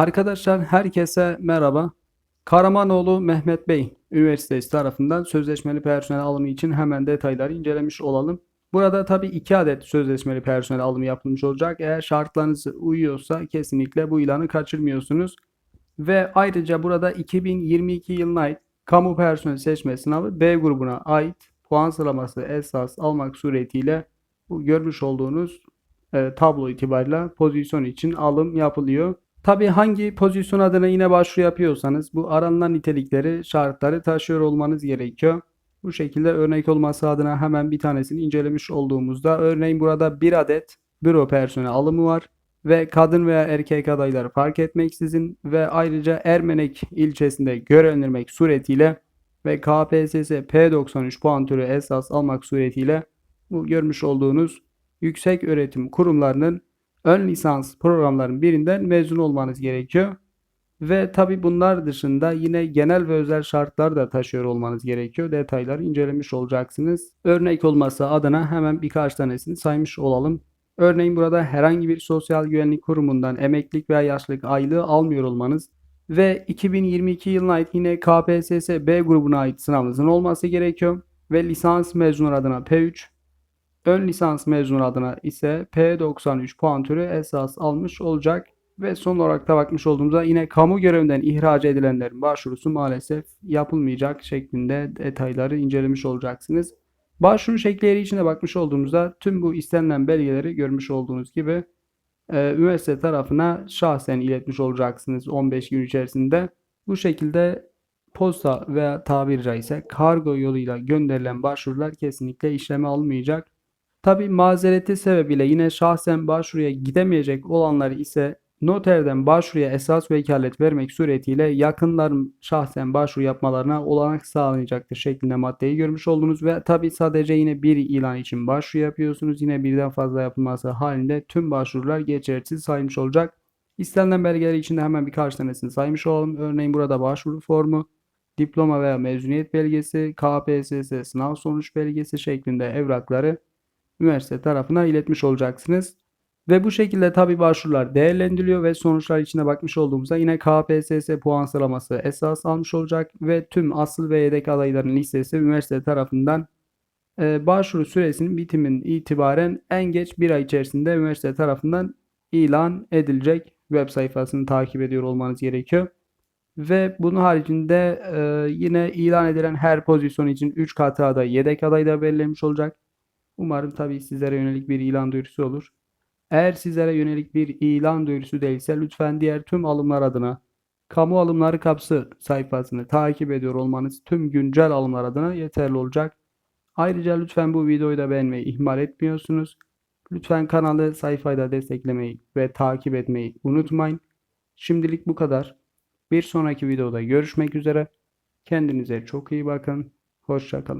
Arkadaşlar herkese merhaba. Karamanoğlu Mehmet Bey Üniversitesi tarafından sözleşmeli personel alımı için hemen detayları incelemiş olalım. Burada tabii iki adet sözleşmeli personel alımı yapılmış olacak. Eğer şartlarınız uyuyorsa kesinlikle bu ilanı kaçırmıyorsunuz. Ve ayrıca burada 2022 yılına ait kamu personel seçme sınavı B grubuna ait puan sıralaması esas almak suretiyle bu görmüş olduğunuz e, tablo itibariyle pozisyon için alım yapılıyor. Tabii hangi pozisyon adına yine başvuru yapıyorsanız bu aranılan nitelikleri, şartları taşıyor olmanız gerekiyor. Bu şekilde örnek olması adına hemen bir tanesini incelemiş olduğumuzda örneğin burada bir adet büro personeli alımı var ve kadın veya erkek adayları fark etmeksizin ve ayrıca Ermenek ilçesinde görevlendirmek suretiyle ve KPSS P93 puan türü esas almak suretiyle bu görmüş olduğunuz yüksek öğretim kurumlarının ön lisans programlarının birinden mezun olmanız gerekiyor. Ve tabi bunlar dışında yine genel ve özel şartlar da taşıyor olmanız gerekiyor. Detayları incelemiş olacaksınız. Örnek olması adına hemen birkaç tanesini saymış olalım. Örneğin burada herhangi bir sosyal güvenlik kurumundan emeklilik veya yaşlılık aylığı almıyor olmanız ve 2022 yılına ait yine KPSS B grubuna ait sınavınızın olması gerekiyor ve lisans mezunları adına P3, ön lisans mezunu adına ise P93 puan türü esas almış olacak. Ve son olarak da bakmış olduğumuzda yine kamu görevinden ihraç edilenlerin başvurusu maalesef yapılmayacak şeklinde detayları incelemiş olacaksınız. Başvuru şekilleri içine bakmış olduğumuzda tüm bu istenilen belgeleri görmüş olduğunuz gibi e, üniversite tarafına şahsen iletmiş olacaksınız 15 gün içerisinde. Bu şekilde posta veya tabiri caizse kargo yoluyla gönderilen başvurular kesinlikle işleme alınmayacak. Tabi mazereti sebebiyle yine şahsen başvuruya gidemeyecek olanlar ise noterden başvuruya esas vekalet vermek suretiyle yakınların şahsen başvuru yapmalarına olanak sağlanacaktır şeklinde maddeyi görmüş oldunuz ve tabi sadece yine bir ilan için başvuru yapıyorsunuz. Yine birden fazla yapılması halinde tüm başvurular geçersiz sayılmış olacak. İstenilen belgeler içinde hemen birkaç tanesini saymış olalım. Örneğin burada başvuru formu, diploma veya mezuniyet belgesi, KPSS sınav sonuç belgesi şeklinde evrakları üniversite tarafına iletmiş olacaksınız. Ve bu şekilde tabi başvurular değerlendiriliyor ve sonuçlar içine bakmış olduğumuzda yine KPSS puan sıralaması esas almış olacak ve tüm asıl ve yedek adayların listesi üniversite tarafından e, başvuru süresinin bitimin itibaren en geç bir ay içerisinde üniversite tarafından ilan edilecek web sayfasını takip ediyor olmanız gerekiyor. Ve bunun haricinde e, yine ilan edilen her pozisyon için 3 katı aday yedek aday da belirlenmiş olacak. Umarım tabii sizlere yönelik bir ilan duyurusu olur. Eğer sizlere yönelik bir ilan duyurusu değilse lütfen diğer tüm alımlar adına kamu alımları kapsı sayfasını takip ediyor olmanız tüm güncel alımlar adına yeterli olacak. Ayrıca lütfen bu videoyu da beğenmeyi ihmal etmiyorsunuz. Lütfen kanalı sayfayı da desteklemeyi ve takip etmeyi unutmayın. Şimdilik bu kadar. Bir sonraki videoda görüşmek üzere. Kendinize çok iyi bakın. Hoşçakalın.